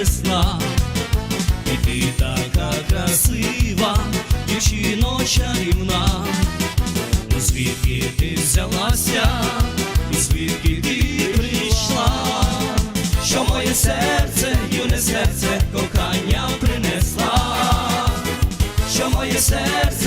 весна, і ти така красива, дівчино чарівна, ну звідки ти взялася, і звідки ти прийшла, що моє серце, юне серце, кохання принесла, що моє серце.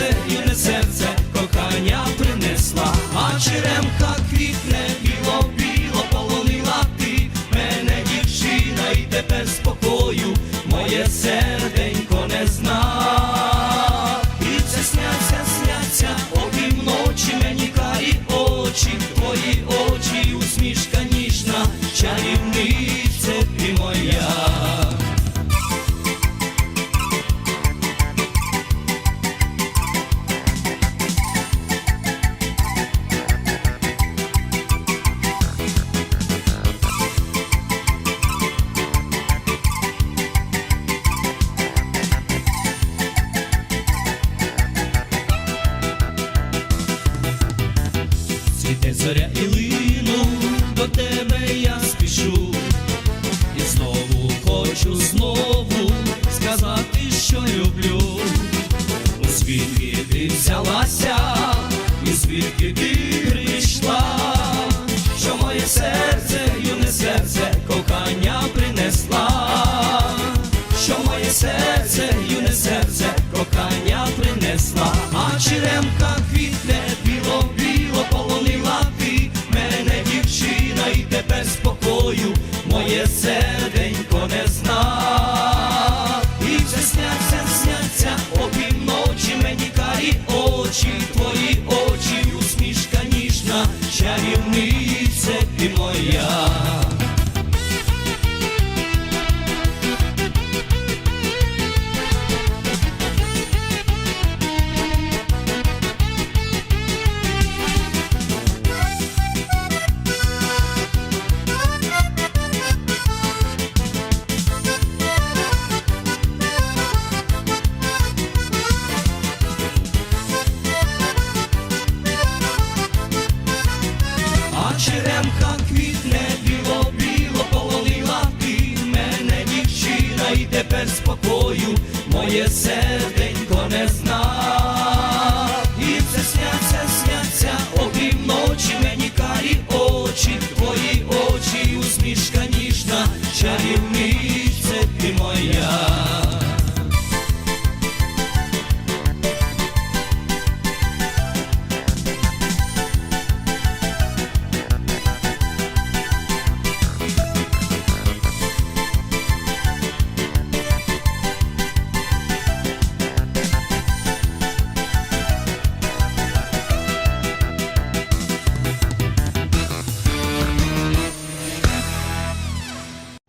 Чарівниця ти моя. Зоря і лину, до тебе я і знову хочу знову сказати, що люблю. У звідки ти взялася, і звідки ти Теремка квітне біло-біло полонила ти мене дівчина, і тепер спокою моє серце.